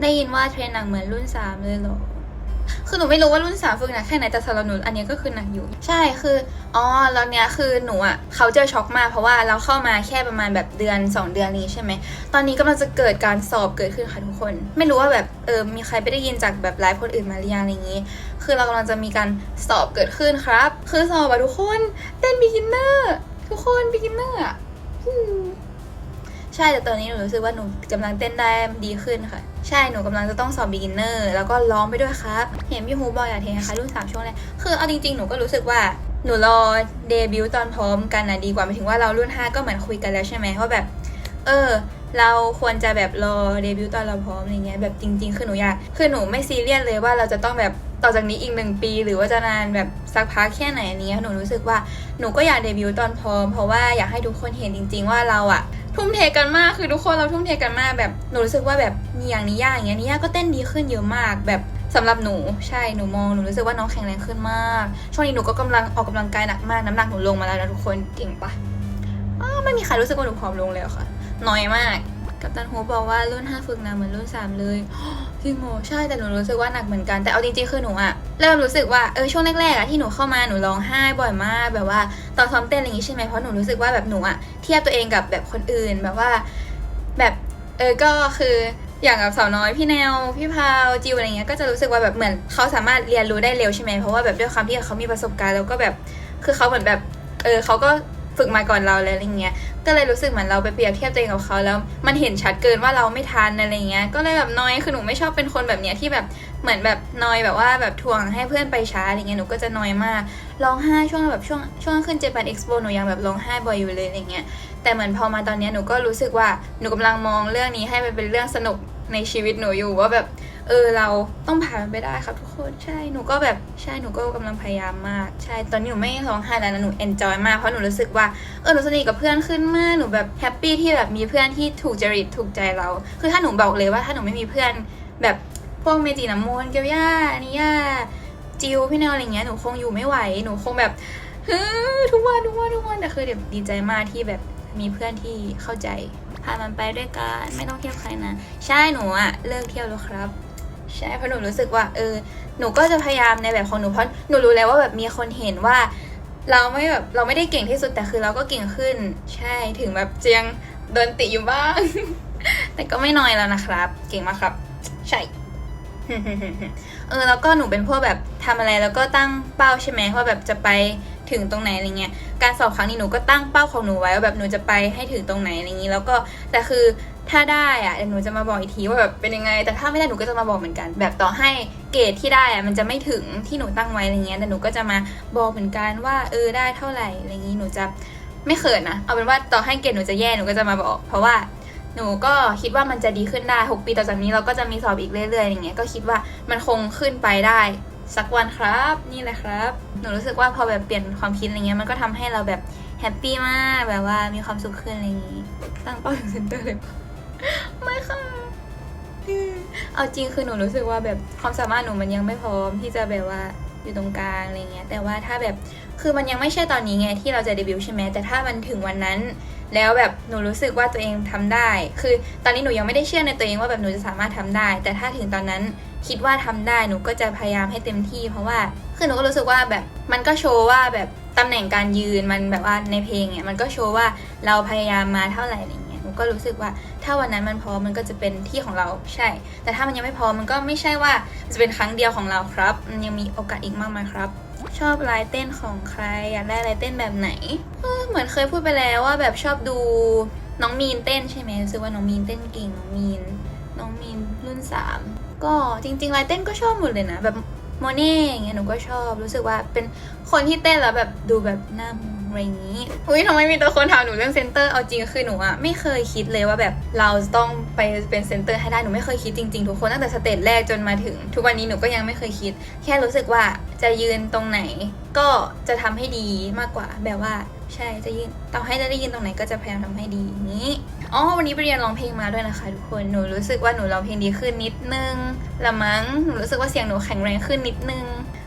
ได้ยินว่าเทรนหนักเหมือนรุ่นสามเลยเหรอ คือหนูไม่รู้ว่ารุ่นสามฝึกหนักแค่ไหนแต่สำหรับหนูอันนี้ก็คือหนักอยู่ ใช่คือ อ๋อ แล้วเนี้ยคือหนูอะเขาเจอช็อกมากเพราะว่าเราเข้ามาแค่ประมาณแบบเดือน 2 เดือนนี้ใช่ไหม ตอนนี้กำลังจะเกิดการสอบเกิดขึ้นค่ะทุกคน ไม่รู้ว่าแบบเออมีใครไปได้ยินจากแบบไลฟ์คนอื่นมาหรือยังอะไรอย่างงี้ คือเรากำลังจะมีการสอบเกิดขึ้นครับ คือสอบอะทุกคนเต้น beginner ทุกคน beginner อะอืม ใช่แต่ตอนนี้หนูรู้สึกว่าหนูกำลังเต้นได้ดีขึ้นค่ะ ใช่หนูกำลังจะต้องสอบ beginner แล้วก็ร้องไปด้วยครับเห็นพี่ฮูบอกอยากเทนะคะรุ่นสามช่วงแรกคือเอาจริงๆหนูก็รู้สึกว่าหนูรอเดบิวต์ตอนพร้อมกันนะดีกว่าหมายถึงว่าเรารุ่น 5 ก็เหมือนคุยกันแล้วใช่ไหมว่าแบบ เออ เราควรจะแบบรอเดบิวต์ตอนเราพร้อมอะไรเงี้ยแบบจริง ๆ คือหนูอยากคือหนูไม่ซีเรียสเลยว่าเราจะต้องแบบต่อจากนี้อีกหนึ่งปี หรือว่าจะนานแบบสักพักแค่ไหนอันนี้หนูรู้สึกว่าหนูก็อยากเดบิวต์ตอนพร้อมเพราะว่าอยากให้ทุกคนเห็นจริง ๆ ว่าเราอะ ทุ่มเทกันมากคือทุกคนเราทุ่มเทกันมากแบบหนูรู้สึกว่าแบบมีอย่างนิย่าอย่างเงี้ยนิย่าก็เต้นดีขึ้นเยอะมากแบบสำหรับหนูใช่หนูมองหนูรู้สึกว่าน้องแข็งแรงขึ้นมาก ช่วงนี้หนูก็กำลังออกกำลังกายหนักมากน้ำหนักหนูลงมาแล้วนะทุกคนเก่งปะอ้าวไม่มีใครรู้สึกว่าหนูผอมลงเลยค่ะน้อยมาก กัปตันฮูบอกว่ารุ่น5ฝึกหนักเหมือนรุ่น3เลย จริงโหใช่แต่หนูรู้สึกว่าหนักเหมือนกันแต่เอาจริงๆคือหนูอะเริ่มรู้สึกว่าเออช่วงแรกๆอะที่หนูเข้ามาหนูร้องไห้บ่อยมาก แบบว่าตอนซ้อมเต้นอะไรอย่างงี้ใช่ไหมเพราะหนูรู้สึกว่าแบบหนูอะเทียบตัวเองกับแบบคนอื่นแบบว่า แบบเออก็คืออย่างกับสาวน้อยพี่แนวพี่พาวจิวอะไรเงี้ยก็จะรู้สึกว่าแบบเหมือนเขาสามารถเรียนรู้ได้เร็วใช่ไหมเพราะว่าแบบด้วยความที่เขามีประสบการณ์แล้วก็แบบคือเขาเหมือนแบบเออเขาก็ ฝึกมาก่อนเราเลยอะไรเงี้ย ก็เลยรู้สึกเหมือนเราไปเปรียบเทียบตัวเองกับเขาแล้วมันเห็นชัดเกินว่าเราไม่ทันอะไรเงี้ย ก็เลยแบบนอยคือหนูไม่ชอบเป็นคนแบบเนี้ยที่แบบเหมือนแบบนอยแบบว่าแบบทวงให้เพื่อนไปช้าอะไรเงี้ยหนูก็จะนอยมากร้องไห้ช่วงแบบช่วงช่วงขึ้นเจแปนเอ็กซ์โปหนูยังแบบร้องไห้บ่อยอยู่เลยอะไรเงี้ย แต่เหมือนพอมาตอนเนี้ยหนูก็รู้สึกว่าหนูกำลังมองเรื่องนี้ให้มันเป็นเรื่องสนุกในชีวิตหนูอยู่ว่าแบบ เออเราต้องผ่านมันไปได้ครับทุกคนใช่หนูก็แบบใช่หนูก็กำลังพยายามมาก ใช่ตอนนี้หนูไม่ร้องไห้แล้วนะหนูเอนจอยมากเพราะหนูรู้สึกว่าเออหนูสนิทกับเพื่อนขึ้นมากหนูแบบแฮปปี้ที่แบบมีเพื่อนที่ถูกจริตถูกใจเรา คือถ้าหนูบอกเลยว่าถ้าหนูไม่มีเพื่อนแบบพวกเมจิน้ำมนเกียวย่านิย่าจิวพี่แนวอะไรเงี้ยหนูคงอยู่ไม่ไหวหนูคงแบบฮึทุกวันทุกวันทุกวันแต่คือแบบดีใจมากที่แบบมีเพื่อนที่เข้าใจพามันไปด้วยกันไม่ต้องเที่ยวใครนะ ใช่หนูอะเลิกเที่ยวแล้วครับ ใช่เพราะหนูรู้สึกว่าเออหนูก็จะพยายามในแบบของหนูเพราะหนูรู้แล้วว่าแบบมีคนเห็นว่า เราไม่แบบเราไม่ได้เก่งที่สุดแต่คือเราก็เก่งขึ้น ใช่ถึงแบบเจียงโดนติอยู่บ้าง แต่ก็ไม่น้อยแล้วนะครับ เก่งมากครับ ใช่เออแล้วก็หนูเป็นพวกแบบทำอะไรแล้วก็ตั้งเป้าใช่ไหมว่าแบบจะไปถึงตรงไหนอะไรเงี้ยการสอบครั้งนี้หนูก็ตั้งเป้าของหนูไว้ว่าแบบหนูจะไปให้ถึงตรงไหนอะไรอย่างนี้แล้วก็แต่คือ ถ้าได้อะเดี๋ยวหนูจะมาบอกอีกทีว่าแบบเป็นยังไง แต่ถ้าไม่ได้หนูก็จะมาบอกเหมือนกัน แบบต่อให้เกรดที่ได้อะมันจะไม่ถึงที่หนูตั้งไว้อะไรเงี้ยแต่หนูก็จะมาบอกเหมือนกันว่าเออได้เท่าไหร่อะไรอย่างนี้หนูจะไม่เขินนะเอาเป็นว่าต่อให้เกรดหนูจะแย่หนูก็จะมาบอก เพราะว่าหนูก็คิดว่ามันจะดีขึ้นได้ 6 ปีต่อจากนี้เราก็จะมีสอบอีกเรื่อยๆอย่างเงี้ยก็คิดว่ามันคงขึ้นไปได้สักวันครับ นี่แหละครับ หนูรู้สึกว่าพอแบบเปลี่ยนความคิดอะไรเงี้ยมันก็ทำให้เราแบบแฮปปี้มากแบบว่ามีความสุขขึ้นอะไรอย่างงี้ ตั้งเป้าถึงเซนเตอร์เลย ไม่ค่ะเอาจริงคือหนูรู้สึกว่าแบบความสามารถหนูมันยังไม่พร้อมที่จะแบบว่าอยู่ตรงกลางอะไรเงี้ยแต่ว่าถ้าแบบคือมันยังไม่ใช่ตอนนี้ไงที่เราจะเดบิวต์ใช่ไหมแต่ถ้ามันถึงวันนั้น แล้วแบบหนูรู้สึกว่าตัวเองทำได้ คือตอนนี้หนูยังไม่ได้เชื่อในตัวเองว่าแบบหนูจะสามารถทำได้ แต่ถ้าถึงตอนนั้นคิดว่าทำได้หนูก็จะพยายามให้เต็มที่ เพราะว่าคือหนูก็รู้สึกว่าแบบมันก็โชว์ว่าแบบตำแหน่งการยืนมันแบบว่าในเพลงเนี่ยมันก็โชว์ว่าเราพยายามมาเท่าไหร่อะไรเงี้ยหนูก็รู้สึกว่า ถ้าวันนั้นมันพร้อมมันก็จะเป็นที่ของเราใช่ แต่ถ้ามันยังไม่พร้อมมันก็ไม่ใช่ว่าจะเป็นครั้งเดียวของเราครับมันยังมีโอกาสอีกมากมายครับ ชอบลายเต้นของใครอยากได้ลายเต้นแบบไหนเหมือนเคยพูดไปแล้วว่าแบบชอบดูน้องมีนเต้นใช่ไหมรู้สึกว่าน้องมีนเต้นเก่งน้องมีนน้องมีนรุ่นสามก็จริงๆลายเต้นก็ชอบหมดเลยนะ แบบโมเน่อย่างเงี้ยหนูก็ชอบรู้สึกว่าเป็นคนที่เต้นแล้วแบบดูแบบน้ามึง อะไรอย่างงี้อุ้ยทำไมมีแต่คนถามหนูเรื่องเซนเตอร์เอาจริงคือหนูอะไม่เคยคิดเลยว่าแบบเราต้องไปเป็นเซนเตอร์ให้ได้หนูไม่เคยคิดจริงๆทุกคนตั้งแต่สเตจแรกจนมาถึง ทุกวันนี้หนูก็ยังไม่เคยคิด แค่รู้สึกว่าจะยืนตรงไหน ก็จะทำให้ดีมากกว่าแบบว่าใช่จะยินต่อให้จะได้ยินตรงไหนก็จะพยายามทำให้ดีนี้อ๋อวันนี้ไปเรียนร้องเพลงมาด้วยนะคะทุกคนหนูรู้สึกว่าหนูร้องเพลงดีขึ้นนิดนึงละมั้งหนูรู้สึกว่าเสียงหนูแข็งแรงขึ้นนิดนึง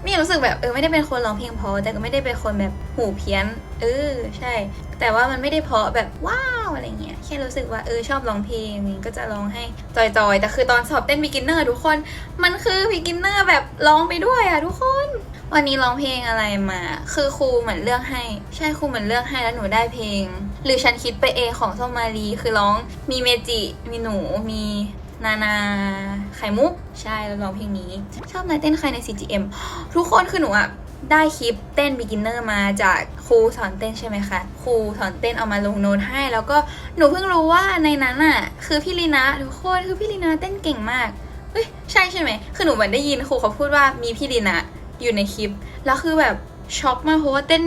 ม่รู้สึกแบบเออไม่ได้เป็นคนร้องเพลงเพราะแต่ก็ไม่ได้เป็นคนแบบหูเพี้ยน เออใช่ แต่ว่ามันไม่ได้เพราะแบบว้าวอะไรเงี้ยแค่รู้สึกว่าเออชอบร้องเพลงนี้ก็จะร้องให้จอยๆแต่คือตอนสอบเต้น beginner ทุกคนมันคือ beginner แบบร้องไปด้วยอะทุกคนวันนี้ร้องเพลงอะไรมา คือครูเหมือนเลือกให้ ใช่ครูเหมือนเลือกให้แล้วหนูได้เพลง หรือฉันคิดไปเองของส้มมารีคือร้องมีเมจิ มีหนู มี นานาไข่มุก ใช่แล้วร้องเพลงนี้ ชอบนายเต้นใครใน CGM ทุกคนคือหนูอะได้คลิปเต้น beginner มาจากครูสอนเต้นใช่ไหมคะ ครูสอนเต้นเอามาลงโน้ตให้ แล้วก็หนูเพิ่งรู้ว่าในนั้นอะคือพี่ลีนะทุกคนคือพี่ลีนะเต้นเก่งมากเฮ้ยใช่ใช่ไหมคือหนูเหมือนได้ยินครูเขาพูดว่ามีพี่ลีนะอยู่ในคลิป แล้วคือแบบช็อกมากเพราะว่าเต้น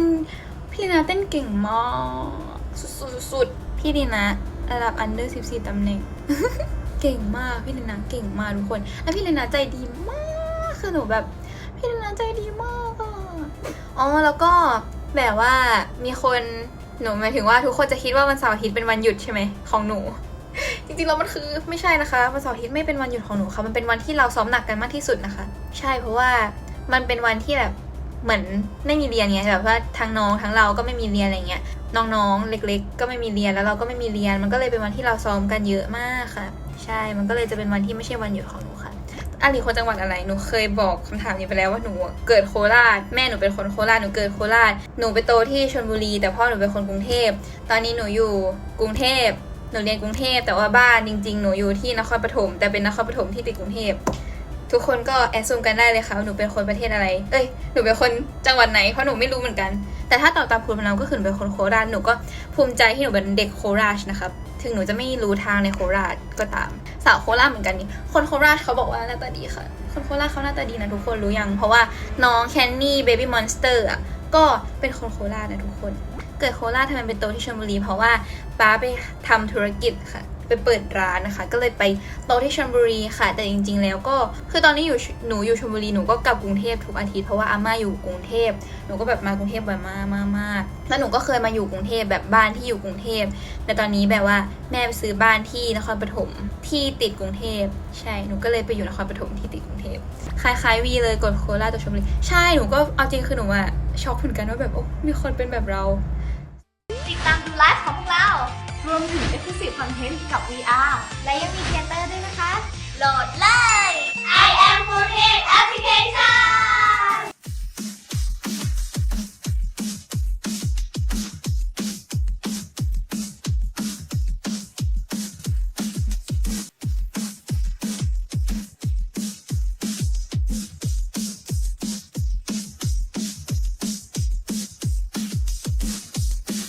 พี่ลีนะเต้นเก่งมากสุดๆสุดพี่ลีนะระดับอันเดอร์14ตำแหน่ง เก่งมากพี่เลนะเก่งมากทุกคน แล้วพี่เลนะใจดีมากคือหนูแบบพี่เลนะใจดีมากอะอ๋อแล้วก็แบบว่ามีคนหนูหมายถึงว่าทุกคนจะคิดว่าวันเสาร์อาทิตย์เป็นวันหยุดใช่ไหมของหนู จริงๆแล้วมันคือไม่ใช่นะคะวันเสาร์อาทิตย์ไม่เป็นวันหยุดของหนูค่ะมันเป็นวันที่เราซ้อมหนักกันมากที่สุดนะคะ ใช่เพราะว่ามันเป็นวันที่แบบเหมือนไม่มีเรียนไงแบบว่าทั้งน้องทั้งเราก็ไม่มีเรียนอะไรเงี้ยน้องๆ เล็ก ๆ ก็ไม่มีเรียนแล้วเราก็ไม่มีเรียนมันก็เลยเป็นวันที่เราซ้อมกันเยอะมากค่ะ ใช่ มันก็เลยจะเป็นวันที่ไม่ใช่วันหยุดของหนูค่ะอาลีคนจังหวัดอะไร หนูเคยบอกคำถามนี้ไปแล้วว่าหนูเกิดโคราช แม่หนูเป็นคนโคราช หนูเกิดโคราช หนูไปโตที่ชลบุรี แต่พ่อหนูเป็นคนกรุงเทพ ตอนนี้หนูอยู่กรุงเทพ หนูเรียนกรุงเทพ แต่ว่าบ้านจริง ๆ หนูอยู่ที่นครปฐม แต่เป็นนครปฐมที่ติดกรุงเทพ ทุกคนก็แอดซูมกันได้เลยค่ะว่าหนูเป็นคนประเทศอะไร เอ้ย หนูเป็นคนจังหวัดไหน เพราะหนูไม่รู้เหมือนกัน แต่ถ้าตอบตามภูมิลำเนาก็คือหนูเป็นคนโคราช หนูก็ภูมิใจที่หนูเป็นเด็กโคราชนะครับ ถึงหนูจะไม่รู้ทางในโคราชก็ตาม สาวโคราชเหมือนกันนี่คนโคราชเขาบอกว่าหน้าตาดีค่ะ คนโคราชเขาหน้าตาดีนะทุกคนรู้ยัง เพราะว่าน้องแคนนี่เบบี้มอนสเตอร์อะก็เป็นคนโคราชนะทุกคน เกิดโคราชทำไมเป็นโตที่ชลบุรีเพราะว่าป้าไปทำธุรกิจค่ะ ไปเปิดร้านนะคะ ก็เลยไปโตที่ชลบุรีค่ะ แต่จริง ๆ แล้วก็คือตอนนี้อยู่หนูอยู่ชลบุรีหนูก็กลับกรุงเทพทุกอาทิตย์เพราะว่าอาม่าอยู่กรุงเทพหนูก็แบบมากรุงเทพบ่อยมากมากมากแล้วหนูก็เคยมาอยู่กรุงเทพแบบบ้านที่อยู่กรุงเทพแต่ตอนนี้แบบว่าแม่ไปซื้อบ้านที่นครปฐมที่ติดกรุงเทพใช่หนูก็เลยไปอยู่นครปฐมที่ติดกรุงเทพคล้ายๆวีเลยกดโคราชตัวชลบุรีใช่หนูก็เอาจริงคือหนูอะช็อกเหมือนกันว่าแบบโอ้มีคนเป็นแบบเรา ติดตามดูไลฟ์ของพวกเรา รวมถึง Exclusive Content กับ VR และยังมีเทเตอร์ด้วยนะคะ โหลดเลย I am f o o d Application